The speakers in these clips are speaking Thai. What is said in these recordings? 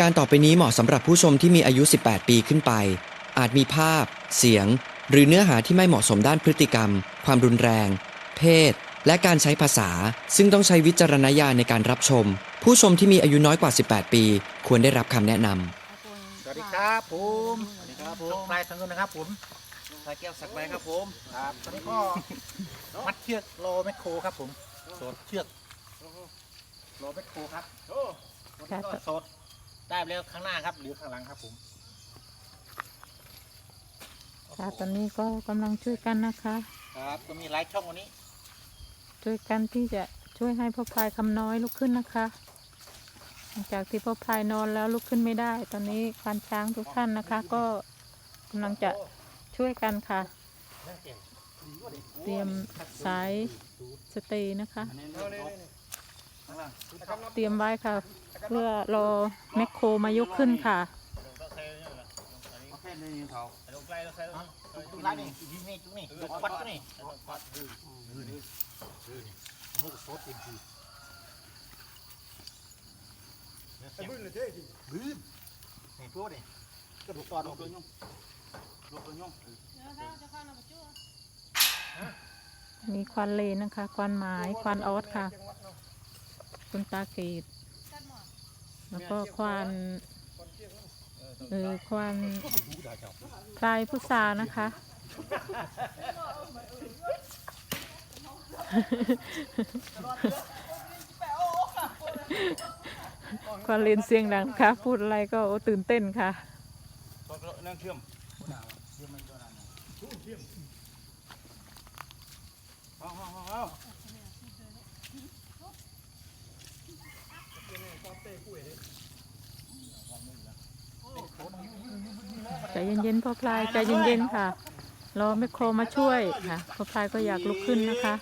การต่อไปนี้เหมาะสำหรับผู้ชมที่มีอายุ 18 ปีขึ้นไป อาจมีภาพ เสียง หรือเนื้อหาที่ไม่เหมาะสมด้านพฤติกรรม ความรุนแรง เพศ และการใช้ภาษา ซึ่งต้องใช้วิจารณญาณในการรับชม ผู้ชมที่มีอายุน้อยกว่า 18 ปี ควรได้รับคำแนะนำสวัสดีครับผมสวัสดีครับผมปลายทางนู้นนะครับผมสายแก้วสักใบครับผม ครับตอนนี้ก็ มัดเชือกโลแมคโครครับผมโสดเชือกโลแมคโครครับวันนี้ก็โสด ได้ไปแล้วข้างหน้าครับหรือข้างหลังครับผมค่ะตอนนี้ก็กำลังช่วยกันนะคะ ครับก็มีหลายช่องวันนี้ช่วยกันที่จะช่วยให้พ่อพลายคำน้อยลุกขึ้นนะคะ หลังจากที่พ่อพลายนอนแล้วลุกขึ้นไม่ได้ ตอนนี้ควานช้างทุกท่านนะคะ ก็กำลังจะช่วยกันค่ะ เตรียมสายสเตย์นะคะเตรียมไว้ค่ะ เพื่อรอแมคโครมายกขึ้นค่ะแค่นี้เขาลงไกลลงไกลตรงไหนนี่จุดนี้จุดนี้จุดวัดจุดนี้มุกโสดเต็มที่บื้นเลยเท่บื้นนี่ตัวนี่กระดูกตอนลงตัวยุ่งลงตัวยุ่งมีควันเลนนะคะ ควันหมายควันออสค่ะ คุณตาเกต แล้วก็ควันเออควันพลายพุทรานะคะ ควันเลนเสียงดังค่ะ พูดอะไรก็โอ้ตื่นเต้นค่ะนั่งเชื่อมเอาเอาเอาเอา ใจ เย็นๆพ่อพลายใจเย็นๆค่ะ รอแมคโครมาช่วยค่ะพ่อพลายก็อยากลุกขึ้นนะคะ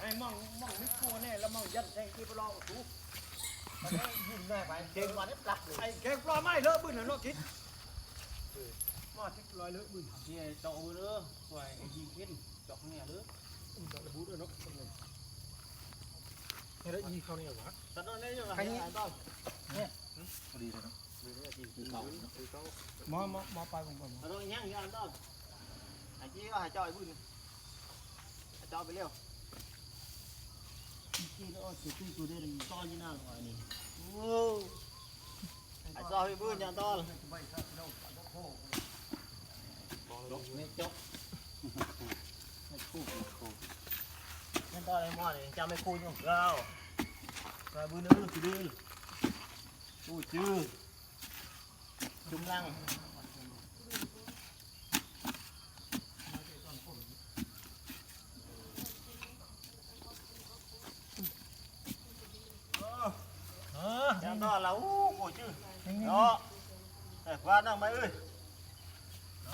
ไอ้มองมอง นี่แล้วมองยัดแทงที่ปลองถูยิงได้ไปเก่งกว่านี้ปลักเลยไอ้เก่งปลอนเหรอเนาะทิศมาทิศลอยเลอะบึ้นเนี่ยเจาะมือเด้อสวยไอ้ยิงขึ้นเจาะเนี่ยเด้อจอดระบุด้วยเนาะเนี่ยเนี่ยต้องพอดีเลยนะมอมอมอไปผมก่อนตัดตอนยังยังต้องไอ้จี้ก็หาเจาไอ้บุญหาเจาไปเร็วจี้แล้วสุดที่สุดเลยต้อนยี่หน้าหน่อยนี่โอ้ไอ้เจาะไอ้บุญยังต้อนไม่จบไม่คู่ไม่คู่ นั่นตอนไอ้หม้อนี่จำไม่คู่ยังเราไอ้บุญนึกสิดื้อตู้จื้อจุ่มลังเออ Em đó là ú của chứ. Đó. Để qua nào mày ơi.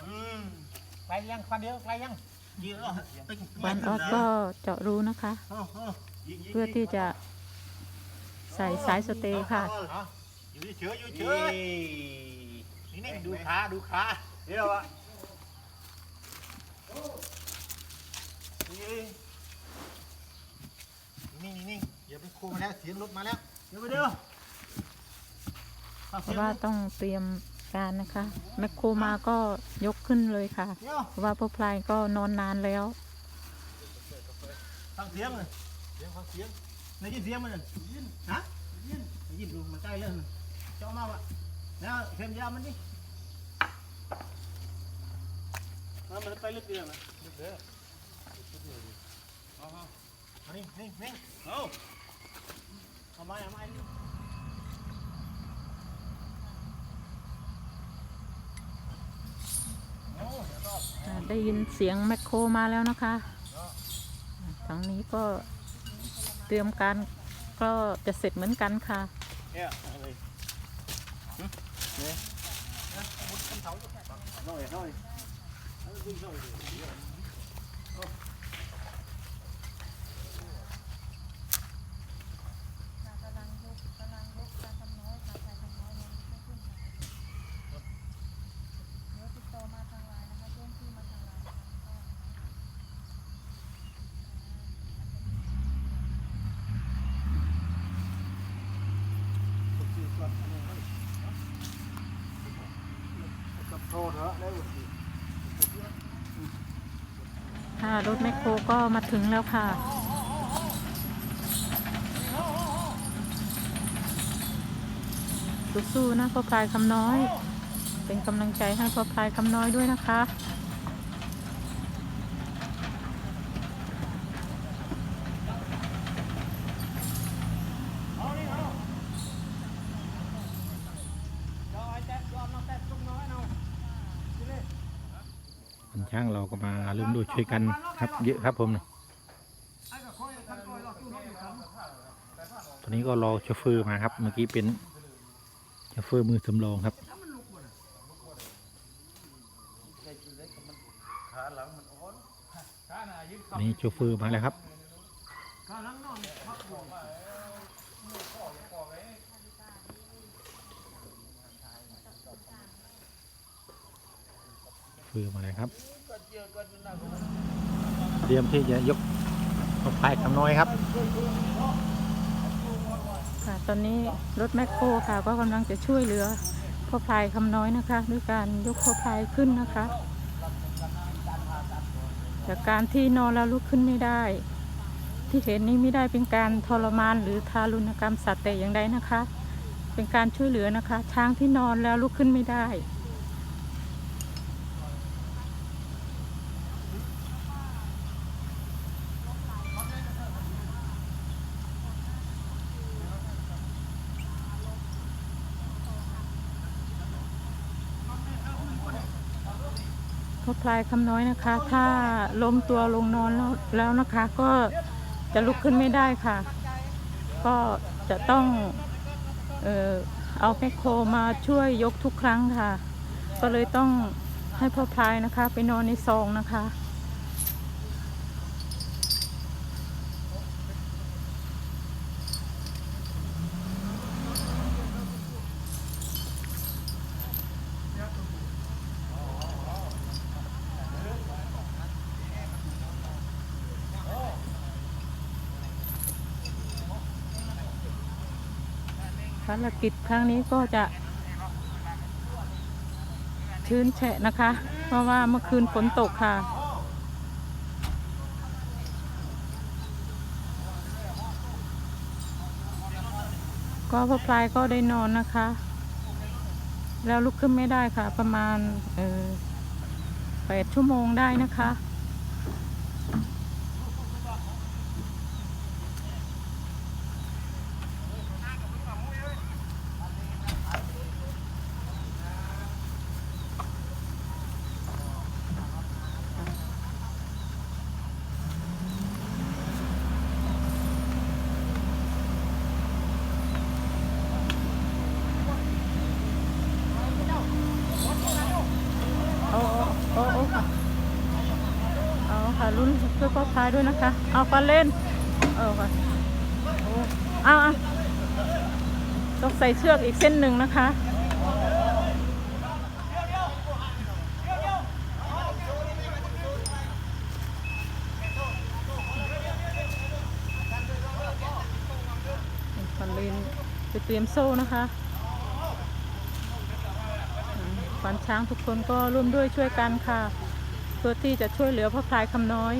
Ừ. ไปยังฟันเดียวไปยัง ควันออสก็เจาะรูนะคะ Ờ, ờ. Gì, gì, เพื่อ gì. ที่จะใส่สายสเตย์ค่ะ Ờ, ờ. Vô đi chữa, vô chữa. Ní ní, đu khá, đu khá. Đi đâu ạ? Đi đi. Ní, ní, ní. เดี๋ยวไปครูมาแล้วเสียงรถมาแล้ว Vô bên đâu? เพราะว่าต้องเตรียม การนะคะ แมคโครมาก็ยกขึ้นเลยค่ะเพราะว่าพ่อพลายก็นอนนานแล้วฟังเสียงเลยเสียงฟังเสียงในยินเสียงมันเลยยินฮะยินยินดูมันใกล้เรื่อเจ้ามาวะแล้วเข็มยามันดิมันไปลึกเดียวนะลึกเดียวเอาเอานี่นี่นี่เอาเอามาเอามา ได้ยินเสียงแมคโครมาแล้วนะคะทางนี้ก็เตรียมการก็จะเสร็จเหมือนกันค่ะเนี่ยอะไรเนี่ย Ô. ค โทษเถอะได้หมด ค่ะรถแมคโครก็มาถึงแล้วค่ะ สู้ๆนะพ่อพายคำน้อย เป็นกำลังใจให้พ่อพายคำน้อยด้วยนะคะ คนช่างเราก็มาร่วมด้วยช่วยกันครับ เยอะครับผมตอนนี้ก็รอโชเฟอร์มาครับ เมื่อกี้เป็นโชเฟอร์มือสำรองครับนี่โชเฟอร์มาแล้วครับ โชเฟอมาแล้วครับ เตรียมที่จะยกเอาพายคำน้อยครับ ค่ะตอนนี้รถแมคโครค่ะก็กำลังจะช่วยเหลือพ่อพลายคำน้อยนะคะ ด้วยการยกพ่อพลายขึ้นนะคะ จากการที่นอนแล้วลุกขึ้นไม่ได้ ที่เห็นนี้ไม่ได้เป็นการทรมานหรือทารุณกรรมสัตว์แต่อย่างใดนะคะ เป็นการช่วยเหลือนะคะ ช้างที่นอนแล้วลุกขึ้นไม่ได้ พ่อพลายคำน้อยนะคะ ถ้าล้มตัวลงนอนแล้วแล้วนะคะ ก็จะลุกขึ้นไม่ได้ค่ะ ก็จะต้องเออเอาแมคโครมาช่วยยกทุกครั้งค่ะ ก็เลยต้องให้พ่อพลายนะคะ ไปนอนในซองนะคะ ภารกิจครั้งนี้ก็จะ ชื้นแฉะนะคะ เพราะว่าเมื่อคืนฝนตกค่ะก็พอพลายก็ได้นอนนะคะ แล้วลุกขึ้นไม่ได้ค่ะ ประมาณเออแปดชั่วโมงได้นะคะ เอาเอาเอาเอาค่ะเอาค่ะรุ่น ช่วยพ่อพายด้วยนะคะ เอาฟันเล่น เอาค่ะเอาเอาต้องใส่เชือกอีกเส้นหนึ่งนะคะฟันเลนไปเตรียมโซ่นะคะควานช้างทุกคนก็ร่วมด้วยช่วยกันค่ะ เพื่อที่จะช่วยเหลือพ่อพลายคำน้อย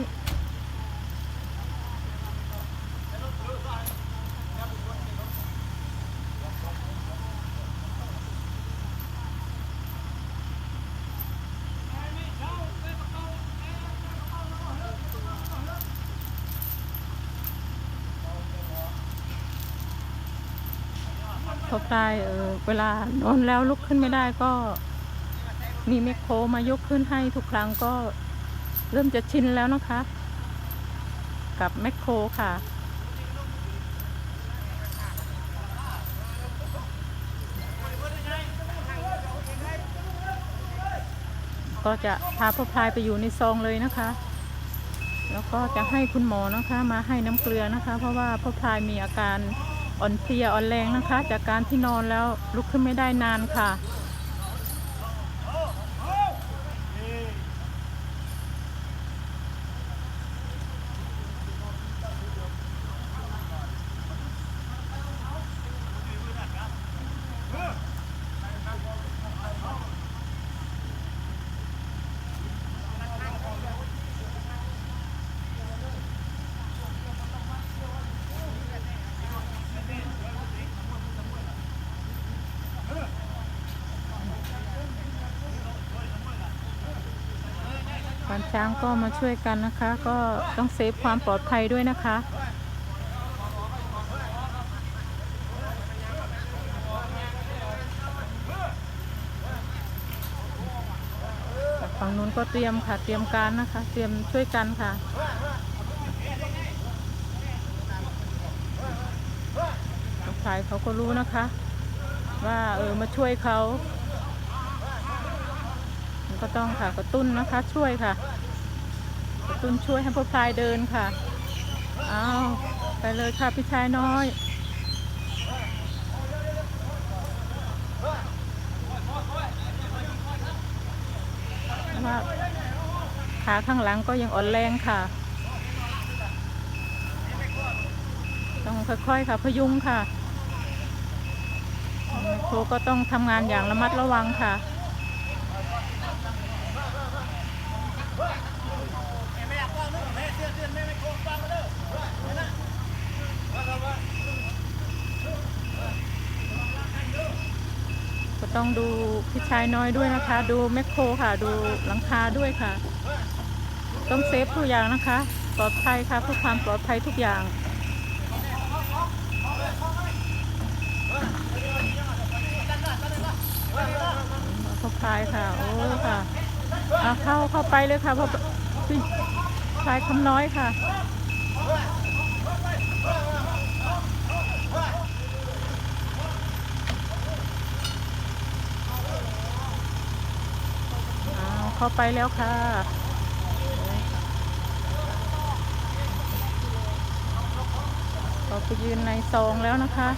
ายเออเวลานอนแล้วลุกขึ้นไม่ได้ก็ มีแมคโครมายกขึ้นให้ทุกครั้งก็เริ่มจะชินแล้วนะคะ กับแมคโครค่ะก็จะพาพ่อพายไปอยู่ในซองเลยนะคะ แล้วก็จะให้คุณหมอนะคะ มาให้น้ำเกลือนะคะ เพราะว่าพ่อพายมีอาการ อ่อนเพลียอ่อนแรงนะคะ จากการที่นอนแล้วลุกขึ้นไม่ได้นานค่ะ ควานช้างก็มาช่วยกันนะคะ ก็ต้องเซฟความปลอดภัยด้วยนะคะ ฝั่งนู้นก็เตรียมค่ะเตรียมการนะคะ เตรียมช่วยกันค่ะลูกชายเขาก็รู้นะคะ ว่าเออมาช่วยเขา ก็ต้องค่ะกระตุ้นนะคะช่วยค่ะกระตุ้นช่วยให้พ่อพลายเดินค่ะเอาไปเลยค่ะพี่ชายน้อยว่าขาข้างหลังก็ยังอ่อนแรงค่ะ ต้องค่อยๆค่ะพยุงค่ะแม่ครูก็ต้องทำงานอย่างระมัดระวังค่ะ ก็ต้องดูพี่ชายน้อยด้วยนะคะ ดูแมคโครค่ะ ดูหลังคาด้วยค่ะ ต้องเซฟทุกอย่างนะคะ ปลอดภัยค่ะเพื่อความปลอดภัยทุกอย่างพ่อพายค่ะ โอ้ค่ะ เอาเข้าเข้าไปเลยค่ะพ่อพี่พายคำน้อยค่ะเอาเข้าไปแล้วค่ะเราไปยืนในซองแล้วนะคะ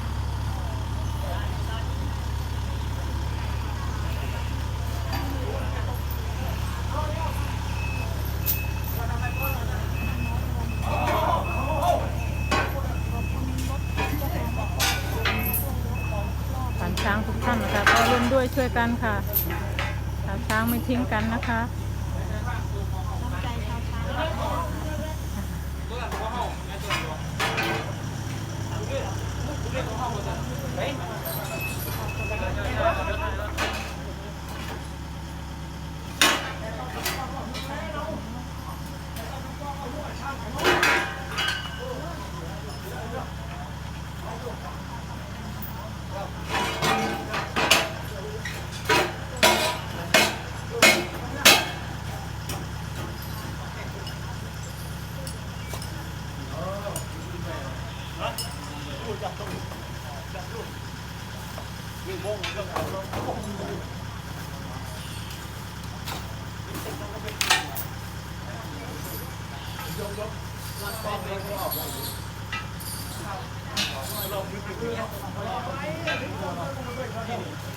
ฐานช้างทุกท่านนะคะก็ร่วมด้วยช่วย กันค่ะช้างไม่ทิ้งกันนะคะ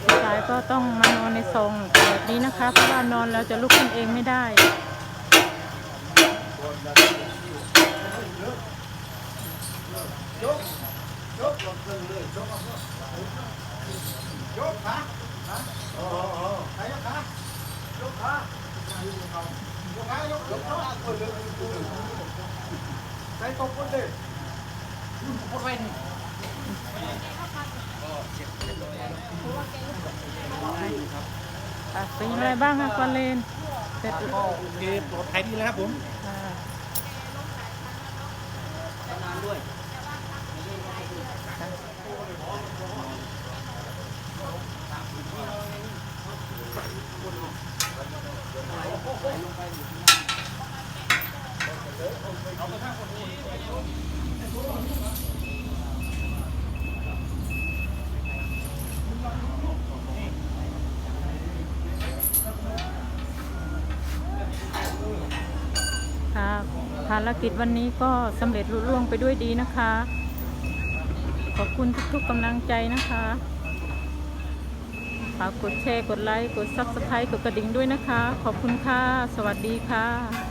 สุดท้ายก็ต้องมานอนในซองแบบ นี้นะคะ เพราะว่านอนแล้วจะลุกขึ้นเองไม่ได้ยก เป็นอะไรบ้างคะควันเลนเสร็จ ก็โอเคปลอดภัยดีแล้วครับผม ค่ะ ค่ะ ภารกิจวันนี้ก็สำเร็จลุล่วงไปด้วยดีนะคะ ขอบคุณทุกๆกำลังใจนะคะฝากกดแชร์ กดไลค์ กดซับสไครต์กดกระดิ่งด้วยนะคะ ขอบคุณค่ะ สวัสดีค่ะ